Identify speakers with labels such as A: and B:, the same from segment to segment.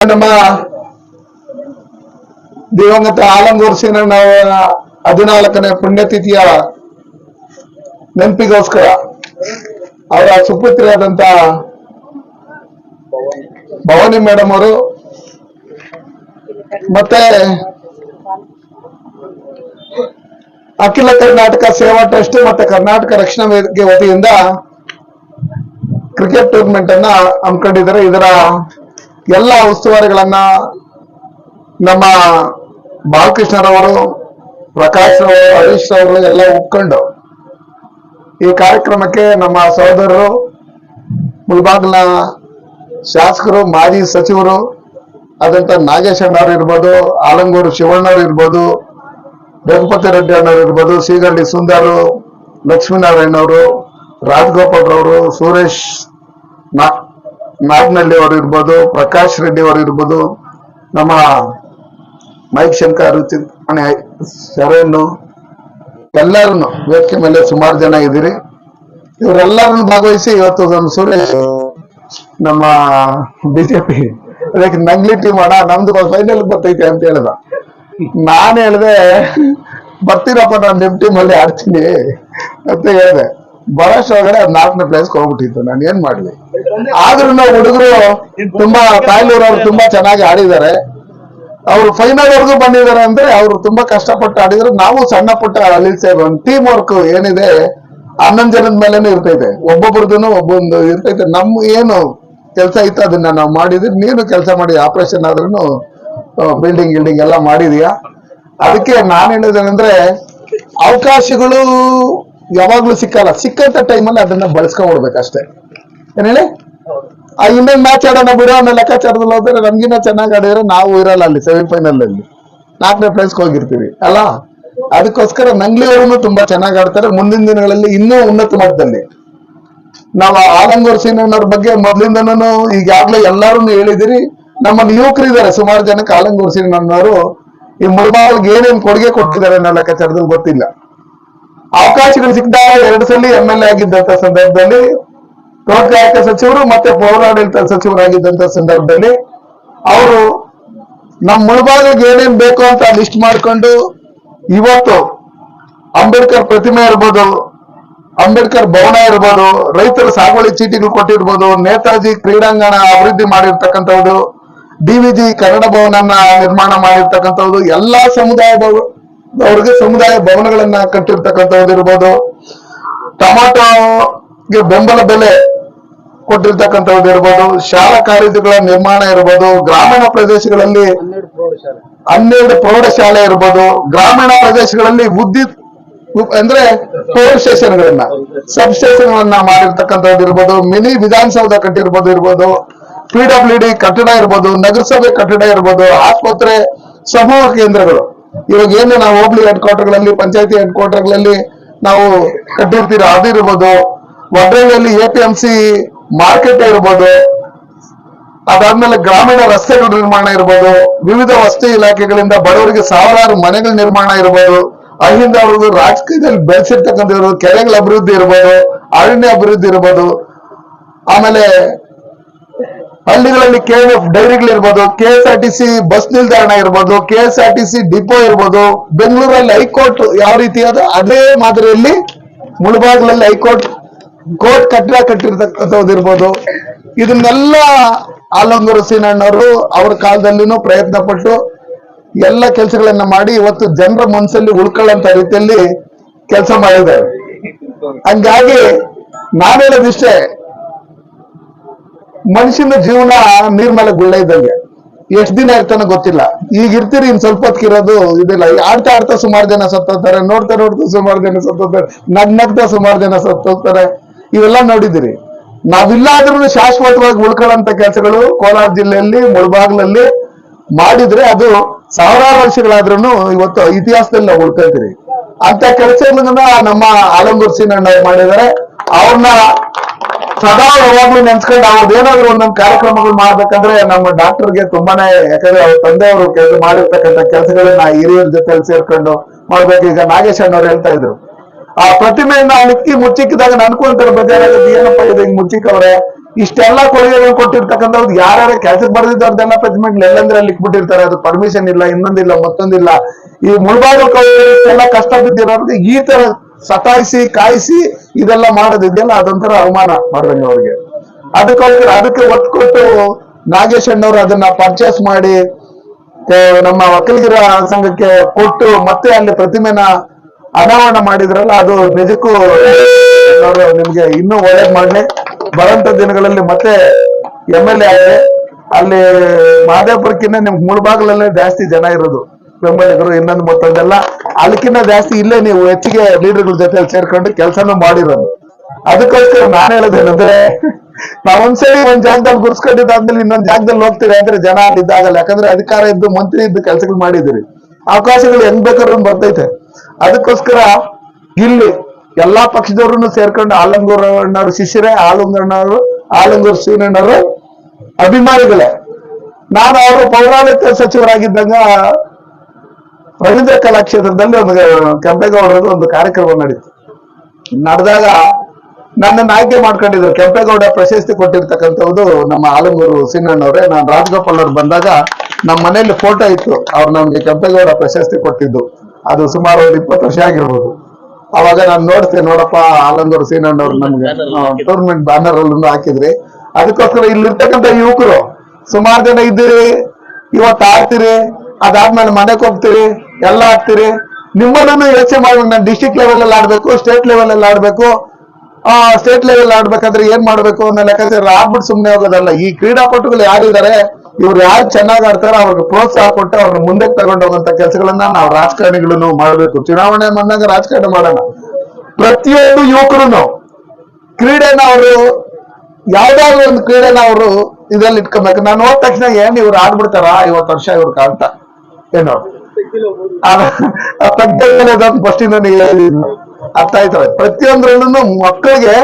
A: ನಮ್ಮ ದಿವಂಗತ ಆಲಂಗೂರ್ ಸೀನಣ್ಣ ಹದಿನಾಲ್ಕನೇ ಪುಣ್ಯತಿಥಿಯ ನೆನಪಿಗೋಸ್ಕರ ಅವರ ಸುಪುತ್ರಿಯಾದಂತ ಭವಾನಿ ಮೇಡಮ್ ಅವರು, ಮತ್ತೆ ಅಖಿಲ ಕರ್ನಾಟಕ ಸೇವಾ ಟ್ರಸ್ಟ್ ಮತ್ತೆ ಕರ್ನಾಟಕ ರಕ್ಷಣಾ ವೇದಿಕೆ ವತಿಯಿಂದ ಕ್ರಿಕೆಟ್ ಟೂರ್ನಮೆಂಟ್ ಅನ್ನ ಹಮ್ಮಿಕೊಂಡಿದ್ದಾರೆ. ಇದರ ಎಲ್ಲ ಉಸ್ತುವಾರಿಗಳನ್ನ ನಮ್ಮ ಬಾಲಕೃಷ್ಣರವರು ಪ್ರಕಾಶ್ ಹರೀಶ್ ರವರು ಎಲ್ಲ ಒಪ್ಕೊಂಡು ಈ ಕಾರ್ಯಕ್ರಮಕ್ಕೆ ನಮ್ಮ ಸಹೋದರರು, ಮುಲ್ಬಾಗ್ನ ಶಾಸಕರು, ಮಾಜಿ ಸಚಿವರು ಆದಂತ ನಾಗೇಶ್ ಅಣ್ಣವ್ರು ಇರ್ಬೋದು, ಆಲಂಗೂರು ಶಿವಣ್ಣವ್ರು ಇರ್ಬೋದು ರಘುಪತಿ ರೆಡ್ಡಿ ಅಣ್ಣವ್ರು ಇರ್ಬೋದು ಸೀಗಳ್ಳಿ ಸುಂದರು, ಲಕ್ಷ್ಮೀನಾರಾಯಣ್ ಅವರು ರಾಜಗೋಪಾಲ್ ರವರು, ಸುರೇಶ್ ನಾ- ನಾಗ್ನಳ್ಳಿ ಅವರು ಇರ್ಬೋದು, ಪ್ರಕಾಶ್ ರೆಡ್ಡಿ ಅವರು ಇರ್ಬೋದು, ನಮ್ಮ ಮೈಕ್ ಶಂಕರ್ ಚಿಂತಾಮಣಿ ಶರಣು, ಎಲ್ಲರನ್ನು ವೇದಿಕೆ ಮೇಲೆ ಸುಮಾರು ಜನ ಇದ್ದೀರಿ. ಇವರೆಲ್ಲರನ್ನು ಭಾಗವಹಿಸಿ ಇವತ್ತು ನಮ್ಮ ಸುರೇಶ್ ನಮ್ಮ ಬಿಜೆಪಿ, ಅದಕ್ಕೆ ನಂಗ್ಲಿ ಟೀಮ್ ಅಣ್ಣ, ನಮ್ದು ಫೈನಲ್ ಬರ್ತೈತೆ ಅಂತ ಹೇಳ್ದ. ನಾನು ಹೇಳಿದೆ, ಬರ್ತೀರಪ್ಪ, ನಾನು ನಿಮ್ ಟೀಮ್ ಅಲ್ಲಿ ಆಡ್ತೀನಿ ಅಂತ ಹೇಳ್ದೆ. ಬಹಳಷ್ಟು ಒಳಗಡೆ ಅದ್ ನಾಲ್ಕನೇ ಪ್ಲೇಸ್ಗೆ ಹೋಗ್ಬಿಟ್ಟಿತ್ತು. ನಾನು ಏನ್ ಮಾಡ್ಲಿ? ಆದ್ರೂ ನಾವು ಹುಡುಗರು ತುಂಬಾ ತಾಯ್ಲೂರು ಅವ್ರು ತುಂಬಾ ಚೆನ್ನಾಗಿ ಆಡಿದ್ದಾರೆ. ಅವ್ರು ಫೈನಲ್ ವರ್ಗೂ ಬಂದಿದ್ದಾರೆ ಅಂದ್ರೆ ಅವ್ರು ತುಂಬಾ ಕಷ್ಟಪಟ್ಟು ಆಡಿದ್ರು. ನಾವು ಸಣ್ಣ ಪುಟ್ಟ ಅಲ್ಲಿ ಟೀಮ್ ವರ್ಕ್ ಏನಿದೆ, ಹನ್ನೊಂದು ಜನದ ಮೇಲೆನೂ ಇರ್ತೈತೆ. ಒಬ್ಬೊಬ್ರದ್ದು ಒಬ್ಬೊಂದು ಇರ್ತೈತೆ. ನಮ್ ಏನು ಕೆಲಸ ಇತ್ತು ಅದನ್ನ ನಾವು ಮಾಡಿದ್ವಿ. ನೀನು ಕೆಲಸ ಮಾಡಿ ಆಪರೇಷನ್ ಆದ್ರೂ ಬಿಲ್ಡಿಂಗ್ ಗಿಲ್ಡಿಂಗ್ ಎಲ್ಲ ಮಾಡಿದೀಯಾ? ಅದಕ್ಕೆ ನಾನು ಹೇಳೋದೇನಂದ್ರೆ ಅವಕಾಶಗಳು ಯಾವಾಗ್ಲೂ ಸಿಕ್ಕಲ್ಲ. ಸಿಕ್ಕಂತ ಟೈಮಲ್ಲಿ ಅದನ್ನ ಬಳಸ್ಕೊಂಡ್ಬಿಡ್ಬೇಕಷ್ಟೇ. ಏನ್ ಹೇಳಿ? ಆ ಇನ್ನೊಂದು ಮ್ಯಾಚ್ ಆಡೋಣ ಬಿಡೋ ಅನ್ನೋ ಲೆಕ್ಕಾಚಾರದಲ್ಲಿ ಹೋದ್ರೆ ನಮ್ಗಿನ್ನ ಚೆನ್ನಾಗಿ ಆಡಿದ್ರೆ ನಾವು ಇರಲ್ಲ ಅಲ್ಲಿ ಸೆಮಿಫೈನಲ್ ಅಲ್ಲಿ. ನಾಲ್ಕನೇ ಪ್ಲೇಸ್ಗೆ ಹೋಗಿರ್ತೀವಿ, ಅಲ್ಲ? ಅದಕ್ಕೋಸ್ಕರ ನಂಗ್ಲಿ ಅವರು ತುಂಬಾ ಚೆನ್ನಾಗಿ ಆಡ್ತಾರೆ. ಮುಂದಿನ ದಿನಗಳಲ್ಲಿ ಇನ್ನೂ ಉನ್ನತ ಮಟ್ಟದಲ್ಲಿ. ನಾವು ಆಲಂಗೂರ್ ಸೀನಣ್ಣವ್ರ ಬಗ್ಗೆ ಮೊದ್ಲಿಂದನೂ ಈಗಾಗ್ಲೇ ಎಲ್ಲಾರು ಹೇಳಿದಿರಿ. ನಮ್ಮಲ್ಲಿ ಯುವಕರಿದ್ದಾರೆ ಸುಮಾರು ಜನಕ್ಕೆ ಆಲಂಗೂರ್ ಸೀನಣ್ಣವರು ಈ ಮುಳಬಾಗಿಲ್ಗೆ ಏನೇನ್ ಕೊಡುಗೆ ಕೊಟ್ಟಿದ್ದಾರೆ ಅನ್ನೋ ಲೆಕ್ಕಾಚಾರದಲ್ಲಿ ಗೊತ್ತಿಲ್ಲ. ಅವಕಾಶಗಳು ಸಿಕ್ಕಿದಾಗ ಎರಡು ಸಲ ಎಂ ಎಲ್ ಎ ಆಗಿದ್ದಂತ ಸಂದರ್ಭದಲ್ಲಿ ತೋಟಗಾರಿಕ ಸಚಿವರು ಮತ್ತೆ ಪೌರಾಡಳಿತ ಸಚಿವರಾಗಿದ್ದಂತ ಸಂದರ್ಭದಲ್ಲಿ ಅವರು ನಮ್ಮ ಮುಳಬಾಗಿಲಿಗೆ ಏನೇನ್ ಬೇಕು ಅಂತ ಲಿಸ್ಟ್ ಮಾಡಿಕೊಂಡು ಇವತ್ತು ಅಂಬೇಡ್ಕರ್ ಪ್ರತಿಮೆ ಇರ್ಬೋದು, ಅಂಬೇಡ್ಕರ್ ಭವನ ಇರ್ಬೋದು, ರೈತರ ಸಾಗುವಳಿ ಚೀಟಿಗಳು ಕೊಟ್ಟಿರ್ಬೋದು, ನೇತಾಜಿ ಕ್ರೀಡಾಂಗಣ ಅಭಿವೃದ್ಧಿ ಮಾಡಿರ್ತಕ್ಕಂಥದ್ದು ಡಿವಿಜಿ ಕನ್ನಡ ಭವನ ನಿರ್ಮಾಣ ಮಾಡಿರ್ತಕ್ಕಂಥದ್ದು, ಎಲ್ಲಾ ಸಮುದಾಯದವ್ರಿಗೆ ಸಮುದಾಯ ಭವನಗಳನ್ನ ಕಟ್ಟಿರ್ತಕ್ಕಂಥದ್ದು ಇರ್ಬೋದು ಟೊಮಾಟೋಗೆ ಬೆಂಬಲ ಬೆಲೆ ಕೊಟ್ಟಿರ್ತಕ್ಕಂಥದ್ದು ಇರ್ಬೋದು ಶಾಲಾ ಕಾಲೇಜುಗಳ ನಿರ್ಮಾಣ ಇರ್ಬೋದು. ಗ್ರಾಮೀಣ ಪ್ರದೇಶಗಳಲ್ಲಿ ಹನ್ನೆರಡು ಪ್ರೌಢಶಾಲೆ ಇರ್ಬೋದು. ಗ್ರಾಮೀಣ ಪ್ರದೇಶಗಳಲ್ಲಿ ಉಪ್- ಅಂದ್ರೆ ಪವರ್ ಸ್ಟೇಷನ್ಗಳನ್ನ ಸಬ್ ಸ್ಟೇಷನ್ಗಳನ್ನ ಮಾಡಿರ್ತಕ್ಕಂಥದ್ದು ಇರ್ಬೋದು ಮಿನಿ ವಿಧಾನಸೌಧ ಕಟ್ಟಿರ್ಬೋದು ಇರ್ಬೋದು. ಪಿ ಡಬ್ಲ್ಯೂ ಕಟ್ಟಡ ಇರ್ಬೋದು. ನಗರಸಭೆ ಕಟ್ಟಡ ಇರ್ಬೋದು. ಆಸ್ಪತ್ರೆ, ಸಮೂಹ ಕೇಂದ್ರಗಳು. ಇವಾಗ ಏನು ನಾವು ಹೋಬ್ಳಿ ಹೆಡ್ ಕ್ವಾರ್ಟರ್ಗಳಲ್ಲಿ ಪಂಚಾಯತಿ ಹೆಡ್ ಕ್ವಾರ್ಟರ್ಗಳಲ್ಲಿ ನಾವು ಕಟ್ಟಿರ್ತೀರ ಅದಿರ್ಬೋದು ಒಡ್ರೆಯಲ್ಲಿ A P M C market ಇರ್ಬೋದು. ಅದಾದ್ಮೇಲೆ ಗ್ರಾಮೀಣ ರಸ್ತೆಗಳ ನಿರ್ಮಾಣ ಇರ್ಬೋದು. ವಿವಿಧ ವಸತಿ ಇಲಾಖೆಗಳಿಂದ ಬಡವರಿಗೆ ಸಾವಿರಾರು ಮನೆಗಳ ನಿರ್ಮಾಣ ಇರ್ಬೋದು. ಅಲ್ಲಿಂದ ಅವ್ರದ್ದು ರಾಜಕೀಯದಲ್ಲಿ ಬೆಳೆಸಿರ್ತಕ್ಕಂಥ ಕೆರೆಗಳ ಅಭಿವೃದ್ಧಿ ಇರ್ಬೋದು. ಅರಣ್ಯ ಅಭಿವೃದ್ಧಿ ಇರ್ಬೋದು. ಆಮೇಲೆ ಹಳ್ಳಿಗಳಲ್ಲಿ K F ಡೈರಿಗಳಿರ್ಬೋದು K S R T C bus ನಿಲ್ದಾಣ ಇರ್ಬೋದು K S R T C depot ಇರ್ಬೋದು, ಬೆಂಗಳೂರಲ್ಲಿ ಹೈಕೋರ್ಟ್ ಯಾವ ರೀತಿಯಾದ ಅದು ಮಾದರಿಯಲ್ಲಿ ಮುಳಬಾಗ್ಲಲ್ಲಿ ಹೈಕೋರ್ಟ್ ಕೋರ್ಟ್ ಕಟ್ಟಡ ಕಟ್ಟಿರ್ತಕ್ಕಂಥದ್ದು ಇರ್ಬೋದು. ಇದನ್ನೆಲ್ಲ ಆಲಂಗೂರು ಸೀನಣ್ಣವರು ಅವ್ರ ಕಾಲದಲ್ಲಿನು ಪ್ರಯತ್ನ ಪಟ್ಟು ಎಲ್ಲ ಕೆಲಸಗಳನ್ನ ಮಾಡಿ ಇವತ್ತು ಜನರ ಮನಸ್ಸಲ್ಲಿ ಉಳ್ಕೊಳ್ಳಂತ ರೀತಿಯಲ್ಲಿ ಕೆಲಸ ಮಾಡಿದ್ದಾರೆ. ಹಂಗಾಗಿ ನಾನು ಹೇಳೋದಿಷ್ಟೇ ಮನುಷ್ಯನ ಜೀವನ ನೀರ್ ಮೇಲೆ ಗುಳ್ಳೆ ಇದ್ದಂಗೆ. ಎಷ್ಟ್ ದಿನ ಇರ್ತಾನೆ ಗೊತ್ತಿಲ್ಲ. ಈಗ ಇರ್ತೀರಿ, ಇನ್ ಸ್ವಲ್ಪ ಹೊತ್ತಿರೋದು ಇದಿಲ್ಲ. ಆಡ್ತಾ ಆಡ್ತಾ ಸುಮಾರು ಜನ ಸತ್ತೋಗ್ತಾರೆ, ನೋಡ್ತಾ ನೋಡ್ತಾ ಸುಮಾರು ಜನ ಸತ್ತೋಗ್ತಾರೆ ನಗ್ ನಗ್ತಾ ಸುಮಾರು ಜನ ಸತ್ತೋಗ್ತಾರೆ. ಇವೆಲ್ಲ ನೋಡಿದಿರಿ. ನಾವಿಲ್ಲ ಆದ್ರೂ ಶಾಶ್ವತವಾಗಿ ಉಳ್ಕೊಳ್ಳಂತ ಕೆಲಸಗಳು ಕೋಲಾರ ಜಿಲ್ಲೆಯಲ್ಲಿ, ಮುಳಬಾಗ್ಲಲ್ಲಿ ಮಾಡಿದ್ರೆ ಅದು ಸಾವಿರಾರು ವರ್ಷಗಳಾದ್ರೂ ಇವತ್ತು ಇತಿಹಾಸದಲ್ಲಿ ನಾವು ಉಳ್ಕೊಳ್ತೀರಿ. ಅಂತ ಕೆಲಸಗಳನ್ನ ನಮ್ಮ ಆಲಂಗೂರ್ ಸಿಂಗ್ ಮಾಡಿದ್ದಾರೆ. ಅವ್ರನ್ನ ಸದಾ ಯಾವಾಗ್ಲೂ ನೆನ್ಸ್ಕೊಂಡು ಅವ್ರದ್ದು ಏನಾದ್ರು ಒಂದೊಂದು ಕಾರ್ಯಕ್ರಮಗಳು ಮಾಡ್ಬೇಕಂದ್ರೆ ನಮ್ಮ ಡಾಕ್ಟರ್ಗೆ ತುಂಬಾನೇ, ಯಾಕಂದ್ರೆ ಅವ್ರ ತಂದೆಯವರು ಕೆಲಸ ಮಾಡಿರ್ತಕ್ಕಂಥ ಕೆಲಸಗಳನ್ನ ಹಿರಿಯರ ಜೊತೆ ಸೇರ್ಕೊಂಡು ಮಾಡ್ಬೇಕು. ಈಗ ನಾಗೇಶ್ ಅಣ್ಣವ್ರು ಹೇಳ್ತಾ ಇದ್ರು. ಆ ಪ್ರತಿಮೆಯನ್ನ ಮುಚ್ಚಿ ಮುಚ್ಚಿಕ್ಕಿದಾಗ ನನ್ಕೊಂತಾರೆ ಬೇಜಾರಾಗುತ್ತೆ. ಏನಪ್ಪ ಇದು ಹಿಂಗ್ ಮುಚ್ಚಿಕ್ಕವ್ರೆ? ಇಷ್ಟೆಲ್ಲಾ ಕೊಡುಗೆಗಳು ಕೊಟ್ಟಿರ್ತಕ್ಕಂಥವ್ರು ಯಾರ್ಯಾರ ಕೆಲ್ಸಕ್ಕೆ ಬರ್ದಿದ್ದವ್ರದ್ದೆಲ್ಲ ಪ್ರತಿಮೆಗಳು ಎಲ್ಲಂದ್ರೆ ಅಲ್ಲಿ ಇಟ್ಬಿಟ್ಟಿರ್ತಾರೆ. ಅದು ಪರ್ಮಿಷನ್ ಇಲ್ಲ, ಇನ್ನೊಂದಿಲ್ಲ, ಮತ್ತೊಂದಿಲ್ಲ. ಈ ಮುಳ್ಬಾಗಿಲು ಎಲ್ಲ ಕಷ್ಟ ಬಿದ್ದಿರೋರ್ಗೆ ಈ ತರ ಸತಾಯಿಸಿ, ಕಾಯಿಸಿ ಇದೆಲ್ಲ ಮಾಡೋದಿದೆಯಲ್ಲ, ಅದೊಂಥರ ಅವಮಾನ ಮಾಡ್ದಂಗೆ ಅವ್ರಿಗೆ. ಅದಕ್ಕೋಸ್ಕರ ಅದಕ್ಕೆ ಒತ್ತು ಕೊಟ್ಟು ನಾಗೇಶ್ ಅಣ್ಣವ್ರು ಅದನ್ನ ಪರ್ಚೇಸ್ ಮಾಡಿ ನಮ್ಮ ಒಕ್ಕಲಿಗರ ಸಂಘಕ್ಕೆ ಕೊಟ್ಟು ಮತ್ತೆ ಅಲ್ಲಿ ಪ್ರತಿಮೆನ ಅನಾವರಣ ಮಾಡಿದ್ರಲ್ಲ, ಅದು ನಿಜಕ್ಕೂ ನಿಮ್ಗೆ ಇನ್ನೂ ಒಳ್ಳೇದ್ ಮಾಡ್ಲಿ. ಬರಂತ ದಿನಗಳಲ್ಲಿ ಮತ್ತೆ ಎಂ ಎಲ್ ಎ ಅಲ್ಲಿ ಮಹದೇವಪುರಕ್ಕಿಂತ ನಿಮ್ಗೆ ಮುಳ್ಬಾಗ್ಲಲ್ಲೇ ಜಾಸ್ತಿ ಜನ ಇರೋದು. ಬೆಂಬಲಿಗರು, ಇನ್ನೊಂದು ಮತ್ತೊಂದೆಲ್ಲ ಅದಕ್ಕಿಂತ ಜಾಸ್ತಿ ಇಲ್ಲೇ ನೀವು ಹೆಚ್ಚಿಗೆ ಲೀಡರ್ಗಳ ಜೊತೆ ಸೇರ್ಕೊಂಡು ಕೆಲಸನೂ ಮಾಡಿರೋದು. ಅದಕ್ಕೋಸ್ಕರ ನಾನು ಹೇಳೋದೇನಂದ್ರೆ, ನಾವ್ ಒಂದ್ಸರಿ ಒಂದ್ ಜಾಗದಲ್ಲಿ ಗುರ್ಸ್ಕೊಂಡಿದ್ದಾದ್ಮೇಲೆ ಇನ್ನೊಂದ್ ಜಾಗದಲ್ಲಿ ಹೋಗ್ತೀರಿ ಅಂದ್ರೆ ಜನ ಇದ್ದಾಗಲ್ಲ ಯಾಕಂದ್ರೆ ಅಧಿಕಾರ ಇದ್ದು ಮಂತ್ರಿ ಇದ್ದು ಕೆಲಸಗಳು ಮಾಡಿದಿರಿ ಅವಕಾಶಗಳು ಹೆಂಗ್ ಬೇಕಾದ್ರೂ ಬರ್ತೈತೆ. ಅದಕ್ಕೋಸ್ಕರ ಇಲ್ಲಿ ಎಲ್ಲಾ ಪಕ್ಷದವ್ರನ್ನು ಸೇರ್ಕೊಂಡು ಆಲಂಗೂರ್ ಅಣ್ಣವ್ರು ಶಿಷ್ಯರೇ ಆಲಂಗಣ್ಣವರು ಆಲಂಗೂರ್ ಶ್ರೀನಣ್ಣವರು ಅಭಿಮಾನಿಗಳೇ. ನಾನು ಅವರು ಪೌರಾಡಳಿತ ಸಚಿವರಾಗಿದ್ದಾಗ ರವೀಂದ್ರ ಕಲಾಕ್ಷೇತ್ರದಲ್ಲಿ ಒಂದು ಕೆಂಪೇಗೌಡರದು ಒಂದು ಕಾರ್ಯಕ್ರಮ ನಡೀತು. ನಡೆದಾಗ ನನ್ನನ್ನು ಆಯ್ಕೆ ಮಾಡ್ಕೊಂಡಿದ್ರು. ಕೆಂಪೇಗೌಡ ಪ್ರಶಸ್ತಿ ಕೊಟ್ಟಿರ್ತಕ್ಕಂಥದ್ದು ನಮ್ಮ ಆಲಂಗೂರು ಸಿನ್ನಣ್ಣವ್ರೆ ನಾನು ರಾಜಗೋಪಾಲ್ ಅವ್ರು ಬಂದಾಗ ನಮ್ಮ ಮನೆಯಲ್ಲಿ ಫೋಟೋ ಇತ್ತು. ಅವ್ರು ನಮ್ಗೆ ಕೆಂಪೇಗೌಡ ಪ್ರಶಸ್ತಿ ಕೊಟ್ಟಿದ್ದು. ಅದು ಸುಮಾರು ಒಂದು ಇಪ್ಪತ್ತು ವರ್ಷ ಆಗಿರ್ಬೋದು. ಅವಾಗ ನಾನು ನೋಡ್ತೇನೆ, ನೋಡಪ್ಪ ಆಲಂಗೂರು ಸೀನಣ್ಣವ್ರು ನಮ್ಗೆ ಟೂರ್ನಮೆಂಟ್ ಬ್ಯಾನರ್ ಅಲ್ಲಿ ಹಾಕಿದ್ರಿ. ಅದಕ್ಕೋಸ್ಕರ ಇಲ್ಲಿರ್ತಕ್ಕಂಥ ಯುವಕರು ಸುಮಾರು ಜನ ಇದ್ದೀರಿ, ಇವತ್ತು ಆಡ್ತೀರಿ, ಅದಾದ್ಮೇಲೆ ಮನೆಗೆ ಹೋಗ್ತೀರಿ ಎಲ್ಲ ಆಗ್ತೀರಿ? ನಿಮ್ಮನ್ನು ಯೋಚನೆ ಮಾಡ್ಬೇಕು ನಾನು ಡಿಸ್ಟಿಕ್ ಲೆವೆಲ್ ಅಲ್ಲಿ ಆಡ್ಬೇಕು ಸ್ಟೇಟ್ ಲೆವೆಲ್ ಅಲ್ಲಿ ಆಡ್ಬೇಕು. ಆ ಸ್ಟೇಟ್ ಲೆವೆಲ್ ಆಡ್ಬೇಕಾದ್ರೆ ಏನ್ ಮಾಡ್ಬೇಕು ಅನ್ನೋ ಲೆಕ್ಕಾಚಾರ ಆಡ್ಬಿಟ್ಟು ಸುಮ್ನೆ ಹೋಗೋದಲ್ಲ. ಈ ಕ್ರೀಡಾಪಟುಗಳು ಯಾರಿದ್ದಾರೆ, ಇವ್ರು ಯಾರು ಚೆನ್ನಾಗಿ ಆಡ್ತಾರೋ ಅವ್ರಿಗೆ ಪ್ರೋತ್ಸಾಹ ಕೊಟ್ಟು ಅವ್ರನ್ನ ಮುಂದೆ ತಗೊಂಡು ಕೆಲಸಗಳನ್ನ ನಾವು ರಾಜಕಾರಣಿಗಳನ್ನು ಮಾಡ್ಬೇಕು. ಚುನಾವಣೆ ಬಂದಾಗ ರಾಜಕಾರಣ ಮಾಡೋಣ. ಪ್ರತಿಯೊಂದು ಯುವಕರು ಕ್ರೀಡೆನ ಅವರು, ಯಾವ್ದಾದ್ರು ಒಂದು ಕ್ರೀಡೆನ ಅವರು ಇದ್ರಲ್ಲಿ ಇಟ್ಕೊಬೇಕು. ನಾನು ಹೋದ ತಕ್ಷಣ ಏನ್ ಇವ್ರು ಆಡ್ಬಿಡ್ತಾರ? ಐವತ್ತು ವರ್ಷ ಇವ್ರ ಕಾಣ್ತಾ. ಏನೋ. ಫಸ್ಟ್ ಹೇಳಿದ್ರು ಅರ್ಥ ಆಯ್ತು. ಪ್ರತಿಯೊಂದ್ರಲ್ಲೂ ಮಕ್ಕಳಿಗೆ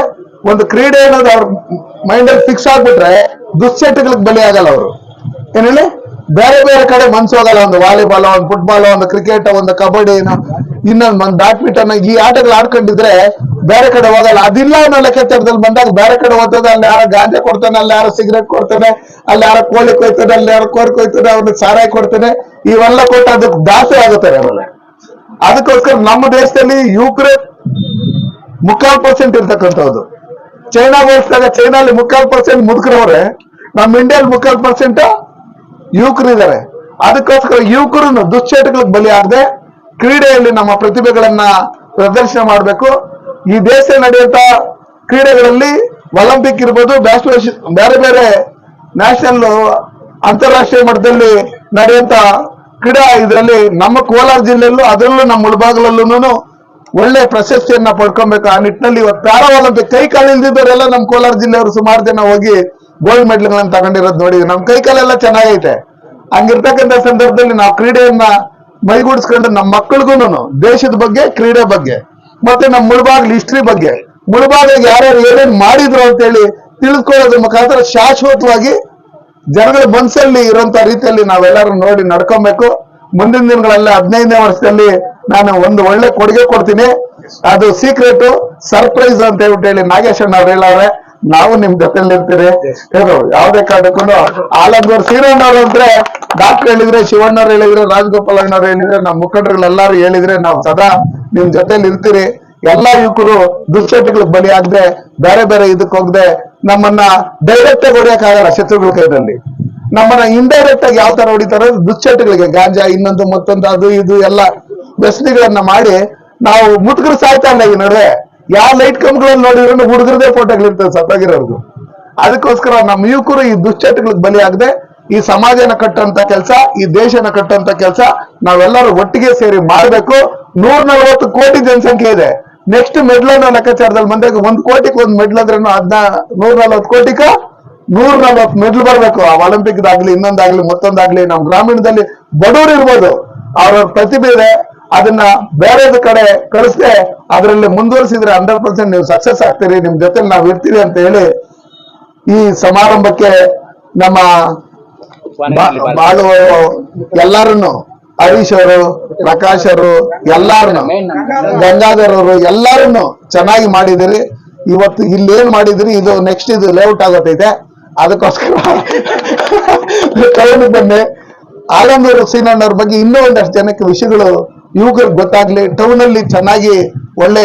A: ಒಂದು ಕ್ರೀಡೆ ಅನ್ನೋದು ಅವ್ರ ಮೈಂಡ್ ಅಲ್ಲಿ ಫಿಕ್ಸ್ ಆಗ್ಬಿಟ್ರೆ ದುಶ್ಚಟಗಳಿಗೆ ಬಲಿ ಆಗಲ್ಲ ಅವರು. ಏನ್ ಹೇಳಿ? ಬೇರೆ ಬೇರೆ ಕಡೆ ಮನ್ಸು ಹೋಗಲ್ಲ. ಒಂದು ವಾಲಿಬಾಲ್, ಒಂದು ಫುಟ್ಬಾಲ್ ಒಂದು ಕ್ರಿಕೆಟ್ ಒಂದು ಕಬಡ್ಡಿ ಇನ್ನೊಂದು ಬ್ಯಾಡ್ಮಿಂಟನ್, ಈ ಆಟಗಳು ಆಡ್ಕೊಂಡಿದ್ರೆ ಬೇರೆ ಕಡೆ ಹೋಗಲ್ಲ. ಅದಿಲ್ಲ ಅನ್ನೋ ಲೆಕ್ಕಾಚಾರದಲ್ಲಿ ಬಂದಾಗ ಬೇರೆ ಕಡೆ ಹೋಗ್ತದೆ, ಅಲ್ಲಿ ಯಾರ ಗಾಂಜಾ ಕೊಡ್ತಾನೆ, ಅಲ್ಲಿ ಯಾರ ಸಿಗರೇಟ್ ಕೊಡ್ತಾನೆ, ಅಲ್ಲಿ ಯಾರ ಕೋಳಿ ಕೊಯ್ತಾನೆ, ಅಲ್ಲಿ ಯಾರ ಕೋರ್ ಕೊಯ್ತಾನೆ ಅವ್ರಿಗೆ ಸಾರಾಯಿ ಕೊಡ್ತಾನೆ. ಇವೆಲ್ಲ ಕೊಟ್ಟು ಅದಕ್ಕೆ ದಾಸೆ ಆಗುತ್ತಾರೆ ಅವರಲ್ಲ. ಅದಕ್ಕೋಸ್ಕರ ನಮ್ಮ ದೇಶದಲ್ಲಿ ಯುಕ್ರೇನ್ ಮುಕ್ಕಾಲ್ ಪರ್ಸೆಂಟ್ ಇರ್ತಕ್ಕಂಥದ್ದು. ಚೈನಾ ಹೋಲಿಸಿದಾಗ ಚೈನಲ್ಲಿ ಮುಕ್ಕಾಲ್ ಪರ್ಸೆಂಟ್ ಮುದುಕರವ್ರೆ. ನಮ್ಮ ಇಂಡಿಯಾದಲ್ಲಿ ಮುಕ್ಕಾಲ್ ಪರ್ಸೆಂಟ್ ಯುವಕರು ಇದ್ದಾರೆ ಅದಕ್ಕೋಸ್ಕರ ಯುವಕರನ್ನು ದುಶ್ಚಟಗಳಿಗೆ ಬಲಿ ಆಗದೆ ಕ್ರೀಡೆಯಲ್ಲಿ ನಮ್ಮ ಪ್ರತಿಭೆಗಳನ್ನ ಪ್ರದರ್ಶನ ಮಾಡಬೇಕು. ಈ ದೇಶ ನಡೆಯುವಂತ ಕ್ರೀಡೆಗಳಲ್ಲಿ ಒಲಿಂಪಿಕ್ ಇರ್ಬೋದು ಬೇರೆ ಬೇರೆ ನ್ಯಾಷನಲ್ ಅಂತಾರಾಷ್ಟ್ರೀಯ ಮಟ್ಟದಲ್ಲಿ ನಡೆಯುವಂತ ಕ್ರೀಡಾ ಇದರಲ್ಲಿ ನಮ್ಮ ಕೋಲಾರ ಜಿಲ್ಲೆಯಲ್ಲೂ ಅದರಲ್ಲೂ ನಮ್ಮ ಮುಳಬಾಗಲಲ್ಲೂ ಒಳ್ಳೆ ಪ್ರಶಸ್ತಿಯನ್ನ ಪಡ್ಕೊಬೇಕು. ಆ ನಿಟ್ಟಿನಲ್ಲಿ ಇವತ್ತು ಪ್ಯಾರಾ ಒಲಿಂಪಿಕ್ ಕೈ ಕಾಲು ಇಲ್ದಿದ್ದವರೆಲ್ಲ ನಮ್ಮ ಕೋಲಾರ ಜಿಲ್ಲೆಯವರು ಸುಮಾರು ಜನ ಹೋಗಿ ಗೋಲ್ಡ್ ಮೆಡಲ್ಗಳನ್ನ ತಗೊಂಡಿರೋದು ನೋಡಿ. ನಮ್ಮ ಕೈ ಕಾಲೆಲ್ಲ ಚೆನ್ನಾಗೈತೆ. ಹಂಗಿರ್ತಕ್ಕಂಥ ಸಂದರ್ಭದಲ್ಲಿ ನಾವು ಕ್ರೀಡೆಯನ್ನ ಮೈಗೂಡಿಸ್ಕೊಂಡು ನಮ್ಮ ಮಕ್ಕಳಿಗೂ ದೇಶದ ಬಗ್ಗೆ, ಕ್ರೀಡೆ ಬಗ್ಗೆ ಮತ್ತೆ ನಮ್ಮ ಮುಳಬಾಗ್ಲ ಹಿಸ್ಟ್ರಿ ಬಗ್ಗೆ. ಮುಳಬಾಗ ಯಾರ್ಯಾರು ಏನೇನ್ ಮಾಡಿದ್ರು ಅಂತೇಳಿ ತಿಳಿದುಕೊಳ್ಳೋದ್ರ ಮುಖಾಂತರ ಶಾಶ್ವತವಾಗಿ ಜನಗಳ ಮನಸ್ಸಲ್ಲಿ ಇರುವಂತ ರೀತಿಯಲ್ಲಿ ನಾವೆಲ್ಲರೂ ನೋಡಿ ನಡ್ಕೊಬೇಕು. ಮುಂದಿನ ದಿನಗಳಲ್ಲಿ ಹದಿನೈದನೇ ವರ್ಷದಲ್ಲಿ ನಾನು ಒಂದು ಒಳ್ಳೆ ಕೊಡುಗೆ ಕೊಡ್ತೀನಿ. ಅದು ಸೀಕ್ರೆಟ್ ಸರ್ಪ್ರೈಸ್ ಅಂತ ಹೇಳ್ಬಿಟ್ಟು ಹೇಳಿ ನಾಗೇಶ್ ಅಣ್ಣ ಅವ್ರು ಹೇಳವ್ರೆ ನಾವು ನಿಮ್ ಜೊತೆಲಿ ಇರ್ತೀರಿ. ಯಾವ್ದೇ ಕಾರಣಕ್ಕೂ ಆಲಂಗೂರ್ ಸೀರಣ್ಣವ್ರು ಅಂದ್ರೆ ಡಾಕ್ಟರ್ ಹೇಳಿದ್ರೆ ಶಿವಣ್ಣವ್ರು ಹೇಳಿದ್ರೆ ರಾಜಗೋಪಾಲ್ ಅಣ್ಣವ್ರು ಹೇಳಿದ್ರೆ ನಮ್ಮ ಮುಖಂಡರುಗಳೆಲ್ಲಾರು ಹೇಳಿದ್ರೆ ನಾವು ಸದಾ ನಿಮ್ ಜೊತೆಲಿ ಇರ್ತೀರಿ. ಎಲ್ಲಾ ಯುವಕರು ದುಶ್ಚಟಗಳಿಗೆ ಬಲಿ ಆಗದೆ ಬೇರೆ ಬೇರೆ ಇದಕ್ಕೆ ಹೋಗದೆ ನಮ್ಮನ್ನ ಡೈರೆಕ್ಟ್ ಆಗಿ ಹೊಡಿಯಕ್ಕಾಗಲ್ಲ ಶತ್ರುಗಳ ಕೈದಲ್ಲಿ ನಮ್ಮನ್ನ ಇಂಡೈರೆಕ್ಟ್ ಆಗಿ ಯಾವ ತರ ಹೊಡಿತಾರೆ ದುಶ್ಚಟಗಳಿಗೆ ಗಾಂಜಾ ಇನ್ನೊಂದು ಮತ್ತೊಂದು ಅದು ಇದು ಎಲ್ಲ ವ್ಯಸನಿಗಳನ್ನ ಮಾಡಿ ನಾವು ಮುಟ್ಕರು ಸಾಯ್ತಾ ಇಲ್ಲ ಈ ನಡುವೆ. ಯಾವ ಲೈಟ್ ಕಂಬಗಳಲ್ಲಿ ನೋಡಿದ್ರು ಹುಡುಗರದೇ ಫೋಟೋಗಳಿರ್ತದೆ ಸತ್ತಾಗಿರೋದು ಅದಕ್ಕೋಸ್ಕರ ನಮ್ಮ ಯುವಕರು ಈ ದುಶ್ಚಟಗಳಿಗೆ ಬಲಿ ಆಗದೆ, ಈ ಸಮಾಜನ ಕಟ್ಟಂತ ಕೆಲಸ, ಈ ದೇಶನ ಕಟ್ಟಂತ ಕೆಲಸ ನಾವೆಲ್ಲರೂ ಒಟ್ಟಿಗೆ ಸೇರಿ ಮಾಡಬೇಕು. ನೂರ ನಲವತ್ತು ಕೋಟಿ ಜನಸಂಖ್ಯೆ ಇದೆ. ನೆಕ್ಸ್ಟ್ ಮೆಡ್ಲ್ ಅನ್ನೋ ಲೆಕ್ಕಾಚಾರದಲ್ಲಿ ಬಂದಾಗ ಒಂದ್ ಕೋಟಿಗೆ ಒಂದ್ ಮೆಡ್ಲ್ ಅಂದ್ರೆ ಹದ್ನ ನೂರ ನಲವತ್ತು ಕೋಟಿಗ ನೂರ ನಲವತ್ತು ಮೆಡ್ಲ್ ಬರ್ಬೇಕು. ಆ ಒಲಿಂಪಿಕ್ ಆಗ್ಲಿ ಇನ್ನೊಂದಾಗ್ಲಿ, ಮತ್ತೊಂದಾಗ್ಲಿ, ನಮ್ಮ ಗ್ರಾಮೀಣದಲ್ಲಿ ಬಡವರು ಇರ್ಬೋದು. ಅವ್ರವ್ರ ಪ್ರತಿಭೆ ಇದೆ. ಅದನ್ನ ಬೇರೆದ ಕಡೆ ಕಳಿಸ್ದೆ, ಅದರಲ್ಲಿ ಮುಂದುವರಿಸಿದ್ರೆ ಹಂಡ್ರೆಡ್ ಪರ್ಸೆಂಟ್ ನೀವು ಸಕ್ಸಸ್ ಆಗ್ತೀರಿ, ನಿಮ್ ಜೊತೆ ನಾವು ಇರ್ತೀವಿ ಅಂತ ಹೇಳಿ ಈ ಸಮಾರಂಭಕ್ಕೆ ನಮ್ಮ ಬಾಳು ಎಲ್ಲಾರನ್ನು, ಹರೀಶ್ ಅವರು, ಪ್ರಕಾಶ್ ಅವರು, ಎಲ್ಲಾರನ್ನು, ಗಂಗಾಧರ್ ಅವರು ಎಲ್ಲಾರನ್ನು ಚೆನ್ನಾಗಿ ಮಾಡಿದಿರಿ. ಇವತ್ತು ಇಲ್ಲಿ ಏನ್ ಮಾಡಿದಿರಿ, ಇದು ನೆಕ್ಸ್ಟ್ ಇದು ಲೇಔಟ್ ಆಗೋತೈತೆ. ಅದಕ್ಕೋಸ್ಕರ ತಗೊಂಡು ಬನ್ನಿ ಆಲಂದೂರು ಸೀನಣ್ಣವ್ರ ಬಗ್ಗೆ ಇನ್ನೂ ಒಂದಷ್ಟು ಜನಕ್ಕೆ ವಿಷಯಗಳು ಯುವಕರಿಗೆ ಗೊತ್ತಾಗ್ಲಿ ಟೌನ್ ಅಲ್ಲಿ ಚೆನ್ನಾಗಿ ಒಳ್ಳೆ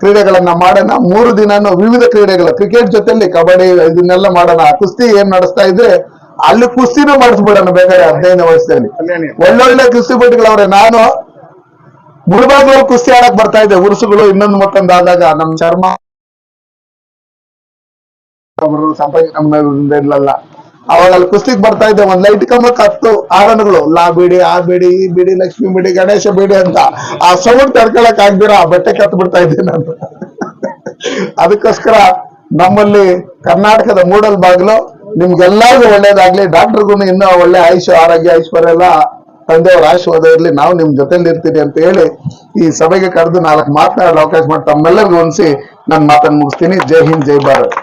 A: ಕ್ರೀಡೆಗಳನ್ನ ಮಾಡೋಣ. ಮೂರು ದಿನಾನು ವಿವಿಧ ಕ್ರೀಡೆಗಳ ಕ್ರಿಕೆಟ್ ಜೊತೆಲಿ ಕಬಡ್ಡಿ ಇದನ್ನೆಲ್ಲ ಮಾಡೋಣ. ಕುಸ್ತಿ ಏನ್ ನಡೆಸ್ತಾ ಇದ್ರೆ ಅಲ್ಲಿ ಕುಸ್ತಿನೂ ಮಾಡಿಸ್ಬಿಡೋಣ ಬೇಕಾದ್ರೆ ಹದಿನೈದನೇ ವಯಸ್ಸಲ್ಲಿ ಒಳ್ಳೊಳ್ಳೆ ಕುಸ್ತಿ ಪಟ್ಟಿಗಳವ್ರೆ ನಾನು ಮುಳುಬಾಗ್ಲಲ್ಲಿ ಕುಸ್ತಿ ಆಡಕ್ ಬರ್ತಾ ಇದ್ದೆ. ಉರುಸುಗಳು ಇನ್ನೊಂದು ಮತ್ತೊಂದು ಆದಾಗ ನಮ್ ಚರ್ಮ ಅವರು ನಮ್ಮ ಇರ್ಲಲ್ಲ ಅವಾಗ ಅಲ್ಲಿ ಕುಸ್ತಿಗ್ ಬರ್ತಾ ಇದ್ದೆ, ಒಂದ್ ಲೈಟ್ ಕಂಬಕ್ ಹತ್ತು ಆರಣಗಳು ಲಾ ಬಿಡಿ, ಆ ಬಿಡಿ, ಈ ಬಿಡಿ, ಲಕ್ಷ್ಮಿ ಬಿಡಿ, ಗಣೇಶ ಬಿಡಿ ಅಂತ. ಆ ಸೌಂಡ್ ತಡ್ಕೊಳಕ್ ಆಗ್ದಿರ ಆ ಬಟ್ಟೆ ಕತ್ ಬಿಡ್ತಾ ಇದ್ದೆ ನಾನು. ಅದಕ್ಕೋಸ್ಕರ ನಮ್ಮಲ್ಲಿ ಕರ್ನಾಟಕದ ಮೂಡಲ್ ಬಾಗಿಲು, ನಿಮ್ಗೆಲ್ಲಾರ್ಗು ಒಳ್ಳೇದಾಗ್ಲಿ. ಡಾಕ್ಟರ್ಗೂ ಇನ್ನೂ ಒಳ್ಳೆ ಆಯುಷ್, ಆರೋಗ್ಯ, ಐಶ್ವರ್ಯ ಎಲ್ಲ ತಂದೆಯವ್ರ ಆಶೀರ್ವಾದ ಇರ್ಲಿ. ನಾವು ನಿಮ್ ಜೊತೆಲಿ ಇರ್ತೀರಿ ಅಂತ ಹೇಳಿ ಈ ಸಭೆಗೆ ಕರೆದು ನಾಲ್ಕು ಮಾತನಾಡಲು ಅವಕಾಶ ಮಾಡಿ ತಮ್ಮೆಲ್ಲರಿಗೂ ಹೊಂದಿಸಿ ನನ್ನ ಮಾತನ್ನು ಮುಗಿಸ್ತೀನಿ. ಜೈ ಹಿಂದ್, ಜೈ ಭಾರತ್.